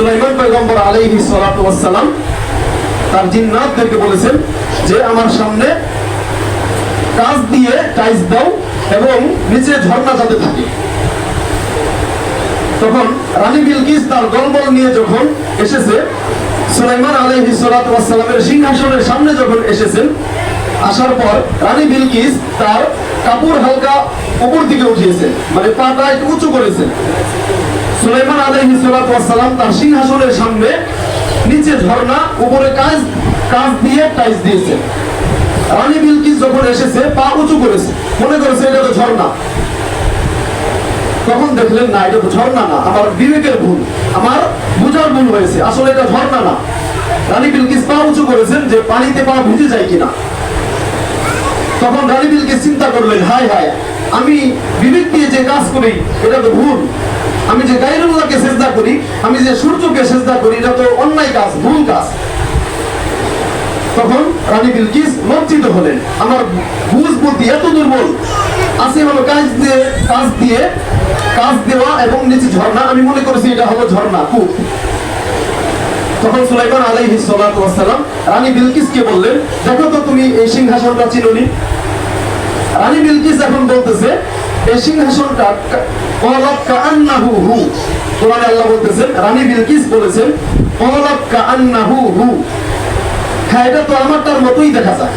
সুলাইমান পয়গম্বর আলাইহি সালাতু ওয়াসসালাম তার জিন্নাতদেরকে বলেছেন যে, আমার সামনে কাজ দিয়ে টাইস দাও এবং নিচে ঝর্ণা যাতে থাকে। তখন রানী বিলকিস তার দলবল নিয়ে যখন এসেছে, সুলাইমান আলাইহি সালাতু ওয়াসসালামের সিংহাসনের সামনে যখন এসেছেন, আসার পর রানী বিলকিস তার কাপড় হালকা উপর দিকে উঠিয়েছে মানে পাটা একটু উঁচু সুলাইমান ওয়াসসালাম তার সিংহাসনের সামনে নিচে ঝর্ণা, উপরে কাজ কাজ দিয়ে টাইস দিয়েছে। রানী বিলকিস যখন এসেছে, পা উঁচু করেছে, মনে করেছে এটা তো ঝর্ণা। তখন দেখলেন, না, এটা তো ঝর্ণা না, আমার বিবেকের ভুল, আমার বুঝার ভুল হয়েছে, আসলে এটা ঝর্ণা না। রানী বিলকিস পা উঁচু করেছেন যে পানিতে পা ভিজে যায় কিনা। তখন রানী বিলকিস চিন্তা করলেন, হায় হায়, আমি বিবেক দিয়ে যে কাজ করি, এটা তো ভুল। আমি যে গাইরুল্লাহকে সেজদা করি, আমি যে সূর্যকে সেজদা করি, এটা তো অন্যায় কাজ, ভুল কাজ। তখন রানী বিলকিস লজ্জিত হলেন। আমার বুঝ বুদ্ধি এত দুর্বল। আছে হলো কাজ দিয়ে কাজ দিয়ে, কাজ দেওয়া এবং নিচে ঝর্ণা, আমি মনে করেছি এটা হলো ঝর্ণা, কূপ। তখন সুলাইমান আলাইহি ওয়াসসালাম রানী বিলকিসকে বললেন, দেখো তো তুমি এই সিংহাসনটা চিনোনি? রানী বিলকিস এখন বলতেছে এই সিংহাসনটা হু। কোরআনে আল্লাহ বলতেছেন রানী বিলকিস বলেছেন কাআন্নাহু হু। হ্যাঁ এটা তো আমারটার মতোই দেখা যায়।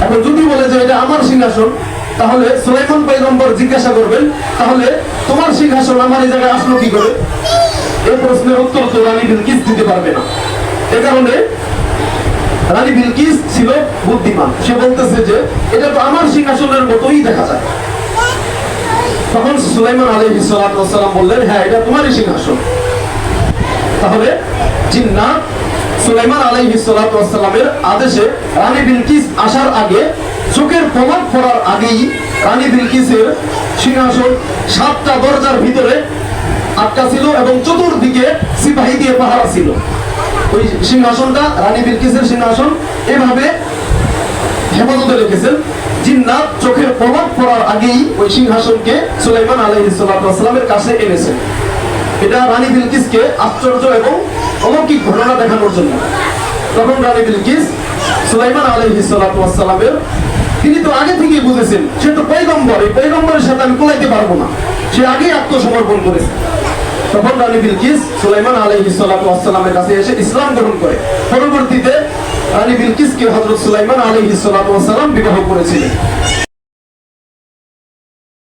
এখন যদি বলে যে এটা আমার সিংহাসন, তাহলে সুলাইমান জিজ্ঞাসা করবেন, তাহলে তোমার সিংহাসন আমার এই জায়গায় আসলো কি করে? এই প্রশ্নের উত্তর তো রানী বিলকিস দিতে পারবে না। এ কারণে রানী বিলকিস ছিল বুদ্ধিমান। সে বলতেছে যে, এটা তো আমার সিংহাসনের মতোই দেখা যায়। তখন সুলাইমান আলাইহিস সালাতু বললেন হ্যাঁ এটা তোমারই সিংহাসন। তাহলে জিন্নাত সুলাইমান আলাইহিস সালাতু আদেশে রানী বিলকিস আসার আগে চোখের প্রভাব পড়ার আগেই রানী বিলকিসের সিংহাসন সাতটা দরজার ভিতরে আটকা ছিল এবং চতুর্দিকে সিপাহী দিয়ে পাহারা ছিল। ওই সিংহাসনটা রানী বিলকিসের সিংহাসন এভাবে হেফাজতে রেখেছেন। জিন্নাত চোখের প্রভাব পড়ার আগেই ওই সিংহাসনকে সুলাইমান আলাইহিসসালামের কাছে এনেছেন এটা রানী বিলকিসকে আশ্চর্য এবং অলৌকিক ঘটনা দেখানোর জন্য। তখন রানী বিলকিস সুলাইমান আলাইহিসসালামের তিনি তো আগে থেকেই বুঝেছেন, সে তো পৈগম্বর এই পৈগম্বরের সাথে আমি কোলাইতে পারব না। সে আগেই আত্মসমর্পণ করেছে। তখন রানী বিলকিস সুলাইমান আলাইহিসসালামের কাছে এসে ইসলাম গ্রহণ করে। পরবর্তীতে রানী বিলকিসকে হজরত সুলাইমান আলাইহিসসালাম বিবাহ করেছিলেন।